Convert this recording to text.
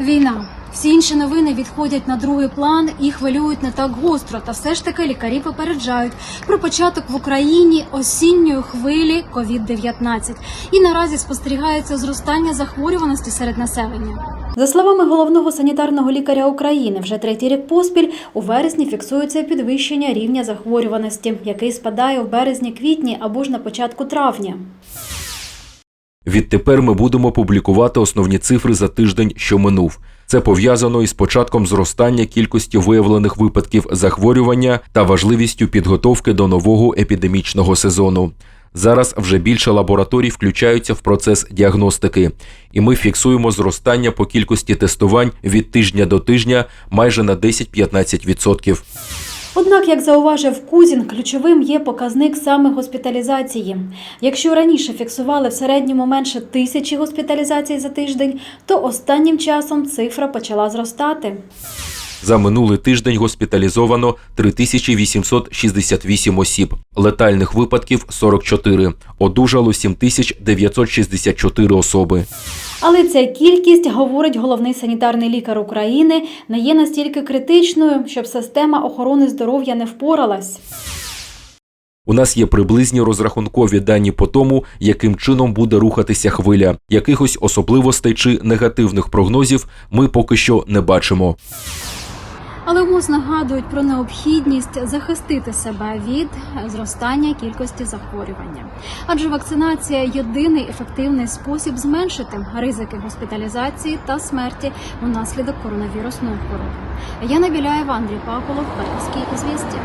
Війна. Всі інші новини відходять на другий план і хвилюють не так гостро. Та все ж таки лікарі попереджають про початок в Україні осінньої хвилі COVID-19. І наразі спостерігається зростання захворюваності серед населення. За словами головного санітарного лікаря України, вже третій рік поспіль у вересні фіксується підвищення рівня захворюваності, який спадає в березні-квітні або ж на початку травня. Відтепер ми будемо публікувати основні цифри за тиждень, що минув. Це пов'язано із початком зростання кількості виявлених випадків захворювання та важливістю підготовки до нового епідемічного сезону. Зараз вже більше лабораторій включаються в процес діагностики, і ми фіксуємо зростання по кількості тестувань від тижня до тижня майже на 10-15%. Однак, як зауважив Кузін, ключовим є показник саме госпіталізації. Якщо раніше фіксували в середньому менше тисячі госпіталізацій за тиждень, то останнім часом цифра почала зростати. За минулий тиждень госпіталізовано 3868 осіб, летальних випадків 44, одужало 7964 особи. Але ця кількість, говорить головний санітарний лікар України, не є настільки критичною, щоб система охорони здоров'я не впоралась. У нас є приблизні розрахункові дані по тому, яким чином буде рухатися хвиля. Якихось особливостей чи негативних прогнозів ми поки що не бачимо. Але МОЗ нагадують про необхідність захистити себе від зростання кількості захворювання. Адже вакцинація єдиний ефективний спосіб зменшити ризики госпіталізації та смерті внаслідок коронавірусної хвороби. Яна Біляєва, Андрій Паколов, Харківські ізвістія.